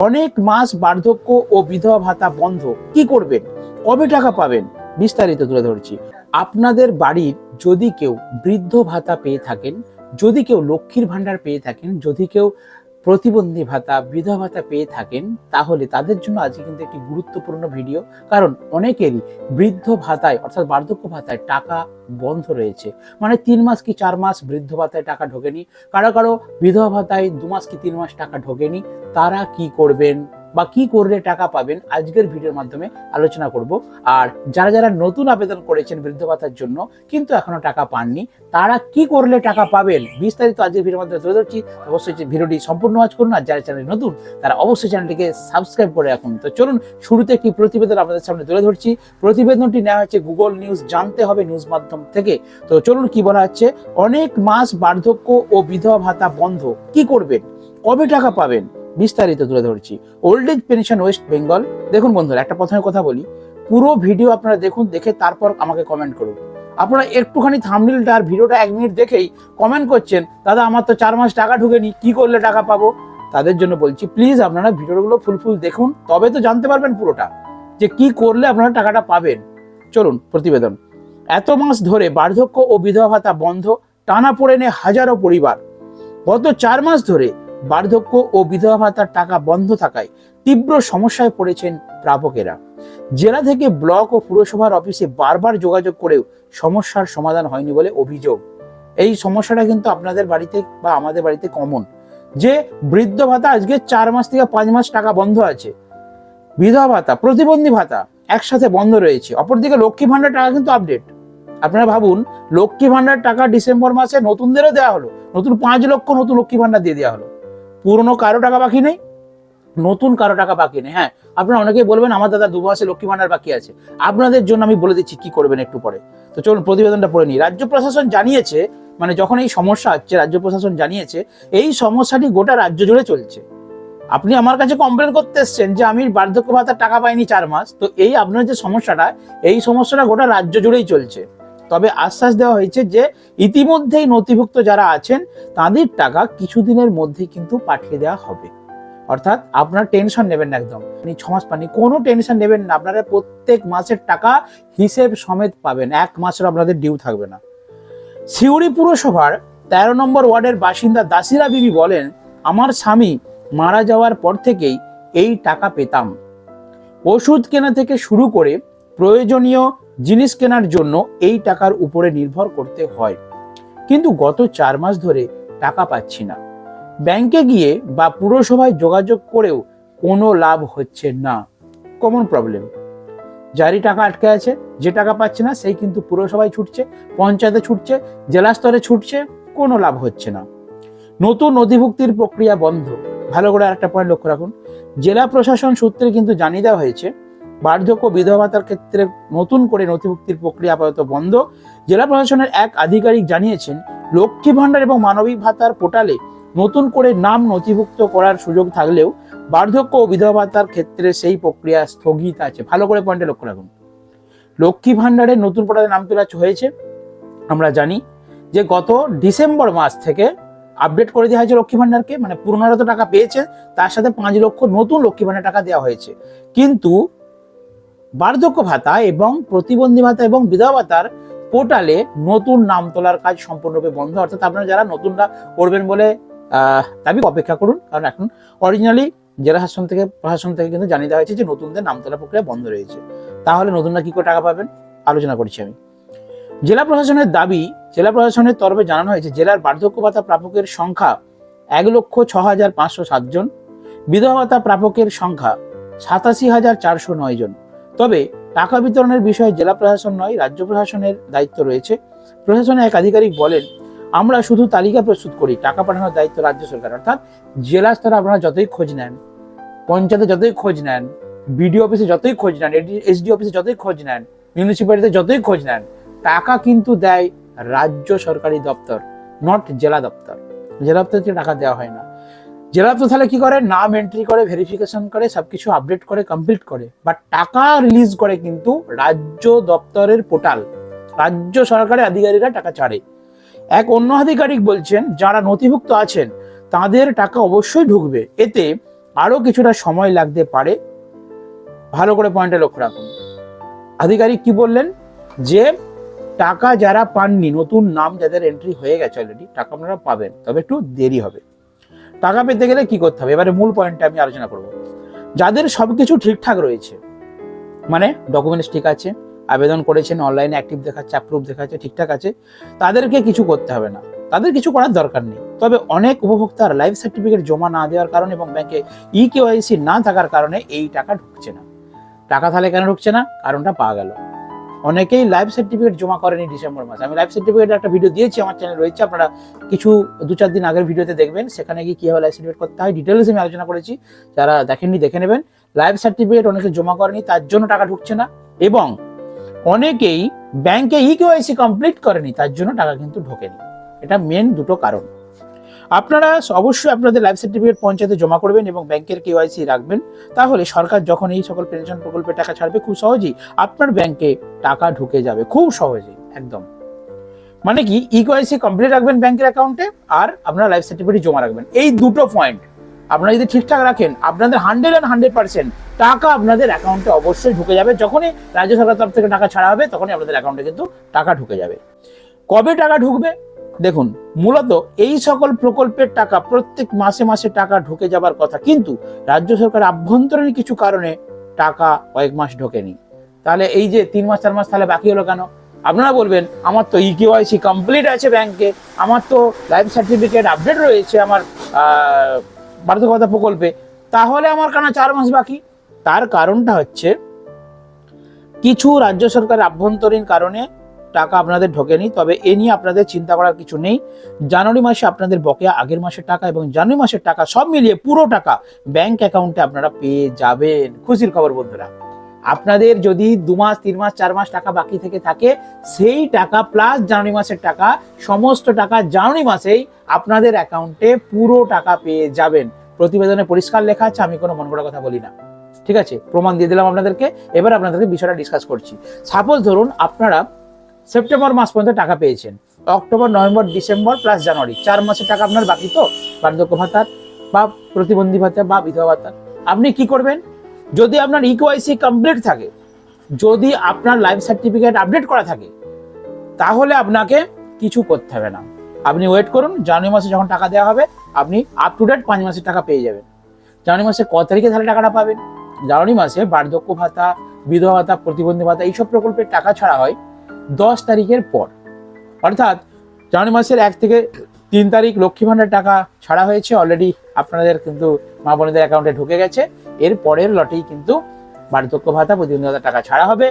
অনেক মাস বার্ধক্য ও বিধবা ভাতা বন্ধ। কি করবেন? কবে টাকা পাবেন? বিস্তারিত তুলে ধরছি। আপনাদের বাড়ির যদি কেউ বৃদ্ধ ভাতা পেয়ে থাকেন, যদি কেউ লক্ষ্মীর ভাণ্ডার পেয়ে থাকেন, যদি কেউ প্রতিবন্ধী ভাতা, বিধবা ভাতা পেয়ে থাকেন, তাহলে তাদের জন্য আজকে কিন্তু একটি গুরুত্বপূর্ণ ভিডিও কারণ অনেকেরই বৃদ্ধ ভাতায়, অর্থাৎ বার্ধক্য ভাতায় টাকা বন্ধ রয়েছে। মানে তিন মাস কি চার মাস বৃদ্ধ ভাতায় টাকা ঢোকেনি? কারও কারও বিধবা ভাতায় দু মাস কি তিন মাস টাকা ঢোকেনি? তারা কি করবেন? বা কি করলে টাকা পাবেন, আজকের ভিডিওর মাধ্যমে আলোচনা করব। আর যারা যারা নতুন আবেদন করেছেন বৃদ্ধ ভাতার জন্য, কিন্তু এখনও টাকা পাননি, তারা কি করলে টাকা পাবেন? বিস্তারিত আজকের ভিডিওর মাধ্যমে তুলে ধরছি। অবশ্যই ভিডিওটি সম্পূর্ণ ওয়াচ করুন, আর যারা চ্যানেল নতুন, তারা অবশ্যই চ্যানেলটিকে সাবস্ক্রাইব করে রাখুন। তো চলুন, শুরুতে একটি প্রতিবেদন আপনাদের সামনে তুলে ধরছি। প্রতিবেদনটি নেওয়া হচ্ছে গুগল নিউজ জানতে হবে নিউজ মাধ্যম থেকে। তো চলুন, কি বলা হচ্ছে? অনেক মাস বার্ধক্য ও বিধবা ভাতা বন্ধ, কি করবেন? কবে টাকা পাবেন? বিস্তারিত তুলে ধরছি। Old age pension West Bengal দেখুন বন্ধুরা, একটা প্রথমে কথা বলি। পুরো ভিডিও আপনারা দেখুন, দেখে তারপর আমাকে কমেন্ট করুন। আপনারা একটুখানি থামনিলটা আর ভিডিওটা এক মিনিট দেখেই কমেন্ট করছেন, দাদা, আমার তো চার মাস টাকা ঢুকেনি, কি করলে টাকা পাবো? তাদের জন্য বলছি প্লিজ আপনারা ভিডিওগুলো ফুল ফুল দেখুন, তবে তো জানতে পারবেন পুরোটা, যে কি করলে আপনারা টাকাটা পাবেন? চলুন, প্রতিবেদন। এত মাস ধরে বার্ধক্য ও বিধবা ভাতা বন্ধ, টানা পড়ে নেয় হাজারো পরিবার। গত চার মাস ধরে বার্ধক্য ও বিধবা ভাতার টাকা বন্ধ থাকায় তীব্র সমস্যায় পড়েছেন প্রাপকেরা। জেলা থেকে ব্লক ও পুরসভার অফিসে বারবার যোগাযোগ করেও সমস্যার সমাধান হয়নি বলে অভিযোগ। এই সমস্যাটা কিন্তু আপনাদের বাড়িতে বা আমাদের বাড়িতে কমন যে বৃদ্ধ ভাতা আজকে চার মাস থেকে পাঁচ মাস টাকা বন্ধ আছে। বিধবা ভাতা, প্রতিবন্ধী ভাতা একসাথে বন্ধ রয়েছে। অপরদিকে লক্ষ্মী ভাণ্ডার টাকা কিন্তু আপডেট আপনারা ভাবুন, লক্ষ্মী ভাণ্ডার টাকা ডিসেম্বর মাসে নতুনদেরও দেওয়া হলো। নতুন পাঁচ লক্ষ নতুন লক্ষ্মী ভাণ্ডার দিয়ে দেওয়া হলো। পুরনো কারও টাকা বাকি নেই, নতুন কারও টাকা বাকি নেই। হ্যাঁ আপনারা অনেকেই বলবেন, আমার দাদা দু মাসে লক্ষ্মী ভাণ্ডার বাকি আছে। আপনাদের জন্য আমি বলে দিচ্ছি, কি করবেন একটু পরে। তো চলুন, প্রতিবেদনটা পড়ে নিই। রাজ্য প্রশাসন জানিয়েছে মানে যখন এই সমস্যা হচ্ছে, রাজ্য প্রশাসন জানিয়েছে, এই সমস্যাটি গোটা রাজ্য জুড়ে চলছে। আপনি আমার কাছে কমপ্লেন করতে এসছেন যে আমি বার্ধক্য ভাতার টাকা পাইনি চার মাস। তো এই আপনার যে সমস্যাটা, এই সমস্যাটা গোটা রাজ্য জুড়েই চলছে। তবে আশ্বাস দেওয়া হয়েছে যে ইতিমধ্যেই নথিভুক্ত যারা আছেন, তাদের টাকা কিছুদিনের মধ্যেই কিন্তু পাঠিয়ে দেওয়া হবে। অর্থাৎ আপনার টেনশন নেবেন না একদম। আপনি ছ মাস কোনো টেনশন নেবেন না। আপনারা প্রত্যেক মাসের টাকা হিসেব সমেত পাবেন। এক মাসের আপনাদের ডিউ থাকবে না। সিউড়ি পুরসভার তেরো নম্বর ওয়ার্ডের বাসিন্দা দাসিরা বিবি বলেন, আমার স্বামী মারা যাওয়ার পর থেকেই এই টাকা পেতাম। ওষুধ কেনা থেকে শুরু করে প্রয়োজনীয় জিনিস কেনার জন্য এই টাকার উপরে নির্ভর করতে হয়। কিন্তু গত চার মাস ধরে টাকা পাচ্ছি না। ব্যাংকে গিয়ে বা পুরসভায় যোগাযোগ করেও কোনো লাভ হচ্ছে না। Common problem. যারই টাকা আটকে আছে, যে টাকা পাচ্ছে না, সেই কিন্তু পুরসভায় ছুটছে, পঞ্চায়েতে ছুটছে, জেলা স্তরে ছুটছে, কোনো লাভ হচ্ছে না। নতুন নথিভুক্তির প্রক্রিয়া বন্ধ। ভালো করে একটা পয়েন্ট লক্ষ্য রাখুন। জেলা প্রশাসন সূত্রে কিন্তু জানিয়ে দেওয়া হয়েছে বার্ধক্য বিধবা ভাতার ক্ষেত্রে নতুন করে নথিভুক্তির প্রক্রিয়া আপাতত বন্ধ। জেলা প্রশাসনের এক আধিকারিক জানিয়েছেন, লক্ষ্মী ভাণ্ডার এবং মানবিক ভাতার পোর্টালে নতুন করে নাম নথিভুক্ত করার সুযোগ থাকলেও বার্ধক্য ও বিধবা ভাতার ক্ষেত্রে সেই প্রক্রিয়া স্থগিত আছে। ভালো করে পয়েন্টে লক্ষ্য রাখুন। লক্ষ্মী ভাণ্ডারের নতুন পোর্টালে নাম তোলা হয়েছে। আমরা জানি যে গত ডিসেম্বর মাস থেকে আপডেট করে দেওয়া হয়েছে লক্ষ্মী ভাণ্ডারকে মানে পুরোনোরা তো টাকা পেয়েছে, তার সাথে পাঁচ লক্ষ নতুন লক্ষ্মী ভাণ্ডার টাকা দেওয়া হয়েছে। কিন্তু বার্ধক্য ভাতা এবং প্রতিবন্ধী ভাতা এবং বিধবা ভাতার পোর্টালে নতুন নাম তোলার কাজ সম্পূর্ণরূপে বন্ধ। অর্থাৎ আপনারা যারা নতুনরা করবেন বলে দাবি, অপেক্ষা করুন। কারণ এখন অরিজিনালি জেলা শাসন থেকে, প্রশাসন থেকে কিন্তু জানিয়ে দেওয়া হয়েছে যে নতুনদের নাম তোলা প্রক্রিয়া বন্ধ রয়েছে। তাহলে নতুনরা কি করে টাকা পাবেন? আলোচনা করছি আমি। জেলা প্রশাসনের দাবি, জেলা প্রশাসনের তরফে জানানো হয়েছে, জেলার বার্ধক্য ভাতা প্রাপকের সংখ্যা এক লক্ষ ছ হাজার পাঁচশো সাতজন বিধবা ভাতা প্রাপকের সংখ্যা সাতাশি হাজার চারশো নয় জন। তবে টাকা বিতরণের বিষয়ে জেলা প্রশাসন নয়, রাজ্য প্রশাসনের দায়িত্ব রয়েছে। প্রশাসনের এক আধিকারিক বলেন, আমরা শুধু তালিকা প্রস্তুত করি, টাকা পাঠানোর দায়িত্ব রাজ্য সরকার। অর্থাৎ জেলা স্তরে আপনারা যতই খোঁজ নেন, পঞ্চায়েতে যতই খোঁজ নেন, বিডিও অফিসে যতই খোঁজ নেন এসডি অফিসে যতই খোঁজ নেন, মিউনিসিপ্যালিটিতে যতই খোঁজ নেন, টাকা কিন্তু দেয় রাজ্য সরকারি দপ্তর, নট জেলা দপ্তর। জেলা দপ্তর থেকে টাকা দেওয়া হয় না। জেলা দপ্তর তাহলে কি করে? নাম এন্ট্রি করে ভেরিফিকেশন করে, সবকিছু আপডেট করে কমপ্লিট করে। বাট টাকা রিলিজ করে কিন্তু রাজ্য দপ্তরের পোর্টাল রাজ্য সরকারের আধিকারিকরা টাকা ছাড়ে। এক অন্য আধিকারিক বলছেন, যারা নথিভুক্ত আছেন, তাদের টাকা অবশ্যই ঢুকবে। এতে আরও কিছুটা সময় লাগতে পারে। ভালো করে পয়েন্টে লক্ষ্য রাখুন। আধিকারিক কি বললেন? যে টাকা যারা পাননি, নতুন নাম যাদের এন্ট্রি হয়ে গেছে অলরেডি টাকা আপনারা পাবেন, তবে একটু দেরি হবে। টাকা পেতে গেলে কি করতে হবে? এবারে মূল পয়েন্টে আমি আলোচনা করব। যাদের সবকিছু ঠিকঠাক রয়েছে মানে ডকুমেন্টস ঠিক আছে, আবেদন করেছেন অনলাইনে অ্যাক্টিভ দেখাচ্ছে অ্যাপ্রুভ দেখাচ্ছে, ঠিকঠাক আছে, তাদেরকে কিছু করতে হবে না। তাদের কিছু করার দরকার নেই। তবে অনেক উপভোক্তার লাইফ সার্টিফিকেট জমা না দেওয়ার কারণে এবং ব্যাংকে ই কেওয়াইসি না থাকার কারণে এই টাকা ঢুকছে না। টাকা তাহলে কেন ঢুকছে না? কারণটা পাওয়া গেল। অনেকেই লাইফ সার্টিফিকেট জমা করেনি ডিসেম্বর মাসে। আমি লাইফ সার্টিফিকেটের একটা ভিডিও দিয়েছি, আমার চ্যানেল রয়েছে, আপনারা কিছু দু চার দিন আগের ভিডিওতে দেখবেন। সেখানে গিয়ে কীভাবে লাইফ সার্টিফিকেট করতে হয় ডিটেলস আমি আলোচনা করেছি। যারা দেখেননি, দেখে নেবেন। লাইফ সার্টিফিকেট অনেকে জমা করেনি, তার জন্য টাকা ঢুকছে না। এবং অনেকেই ব্যাংকে ই কেওয়াইসি কমপ্লিট করেনি, তার জন্য টাকা কিন্তু ঢোকেনি। এটা মেন দুটো কারণ। আপনারা অবশ্যই আপনাদের লাইফ সার্টিফিকেট পঞ্চায়েতে জমা করবেন এবং ব্যাংকের কেওয়াইসি রাখবেন। তাহলে সরকার যখন এই সকল পেনশন প্রকল্পে টাকা ছাড়বে, খুব সহজেই আপনার ব্যাংকে টাকা ঢুকে যাবে, খুব সহজেই, একদম। মানে কি ইকোয়াইসি কমপ্লিট রাখবেন ব্যাংকের অ্যাকাউন্টে আর আপনার লাইফ সার্টিফিকেট জমা রাখবেন। এই দুটো পয়েন্ট আপনারা যদি ঠিকঠাক রাখেন, আপনাদের হান্ড্রেড অ্যান্ড হান্ড্রেড পার্সেন্ট টাকা আপনাদের অ্যাকাউন্টে অবশ্যই ঢুকে যাবে। যখনই রাজ্য সরকার তরফ থেকে টাকা ছাড়া হবে, তখনই আপনাদের অ্যাকাউন্টে কিন্তু টাকা ঢুকে যাবে। কবে টাকা ঢুকবে? দেখুন মূলত এই সকল প্রকল্পের টাকা প্রত্যেক মাসে মাসে টাকা ঢুকে যাবার কথা কিন্তু রাজ্য সরকার আভ্যন্তরীণ কিছু কারণে টাকা কয়েক মাস ঢোকেনি। তাহলে এই যে তিন মাস চার মাস তাহলে বাকি হলো কেন? আপনারা বলবেন আমার তো ই কেওয়াইসি কমপ্লিট আছে ব্যাংকে আমার তো লাইফ সার্টিফিকেট আপডেট রয়েছে আমার আহ, বার্ধক্যতা প্রকল্পে তাহলে আমার কেন চার মাস বাকি? তার কারণটা হচ্ছে কিছু রাজ্য সরকারের আভ্যন্তরীণ কারণে টাকা আপনাদের ঢোকেনি, তবে এ নিয়ে আপনাদের চিন্তা করার কিছু নেই। জানুয়ারি মাসে আপনাদের বকেয়া, আগের মাসের টাকা এবং জানুয়ারি মাসের টাকা সব মিলিয়ে পুরো টাকা ব্যাংক অ্যাকাউন্টে আপনারা পেয়ে যাবেন। খুশির খবর, বন্ধুরা। আপনাদের যদি দু মাস, তিন মাস, চার মাস টাকা বাকি থেকে থাকে, সেই টাকা প্লাস জানুয়ারি মাসের টাকা, সমস্ত টাকা জানুয়ারি মাসেই আপনাদের অ্যাকাউন্টে পুরো টাকা পেয়ে যাবেন। প্রতিবেদনে পরিষ্কার লেখা আছে, আমি কোনো মন করা কথা বলি না। ঠিক আছে? প্রমাণ দিয়ে দিলাম আপনাদেরকে। এবার আপনাদেরকে বিষয়টা ডিসকাস করছি। সাপোজ ধরুন আপনারা সেপ্টেম্বর মাস পর্যন্ত টাকা পেয়েছেন। October, November, December plus January. চার মাসের টাকা আপনার বাকি তো? বার্ধক্য ভাতার বা প্রতিবন্ধী ভাতা বা বিধবা ভাতা আপনি কি করবেন? যদি আপনার ইকোয়াইসি কমপ্লিট থাকে, যদি আপনার লাইফ সার্টিফিকেট আপডেট করা থাকে, তাহলে আপনাকে কিছু করতে হবে না। আপনি ওয়েট করুন, জানুয়ারি মাসে যখন টাকা দেওয়া হবে, আপনি আপ টু ডেট পাঁচ মাসের টাকা পেয়ে যাবেন। জানুয়ারি মাসে ক তারিখে তাহলে টাকাটা পাবেন? জানুয়ারি মাসে বার্ধক্য ভাতা, বিধবা ভাতা, প্রতিবন্ধী ভাতা, এইসব প্রকল্পের টাকা ছাড়া হয় দশ তারিখের পর। অর্থাৎ জানুয়ারি মাসের এক থেকে তিন তারিখ লক্ষ্মী ভাণ্ডার টাকা ছাড়া হয়েছে অলরেডি আপনাদের কিন্তু মা বোনেদের অ্যাকাউন্টে ঢুকে গেছে। এর পরের লটেই কিন্তু বার্ধক্য ভাতা প্রতিবন্ধী টাকা ছাড়া হবে।